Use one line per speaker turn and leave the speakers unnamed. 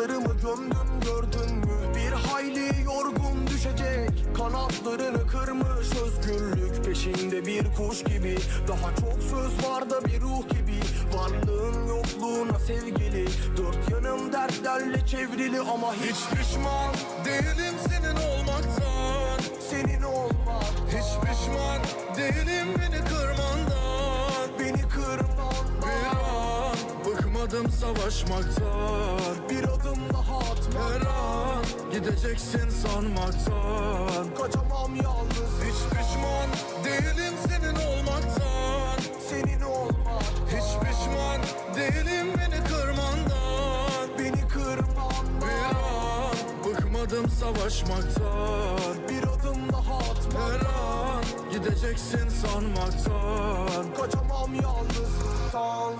Umutlarımı gömdüm gördün mü? Bir hayli yorgun düşecek. Kanatlarını kırmış özgürlük Peşinde bir kuş gibi. Daha çok söz var da bir ruh gibi. Varlığın yokluğuna sevgili. Dört yanım dertlerle çevrili ama hiç
Hiç pişman değilim senin olmaktan.
Senin olmak
Hiç pişman değilim bıkmadım savaşmaktan
Bir adım daha atma
Her an gideceksin sanmaktan.
Kaçamam yalnız.
Hiç pişman değilim senin olmaktan.
Senin olmak.
Hiç pişman değilim beni kırmandan.
Beni kırman
Bir an bıkmadım savaşmaktan.
Bir adım daha atma
Her an gideceksin sanmaktan.
Kaçamam yalnızlıktan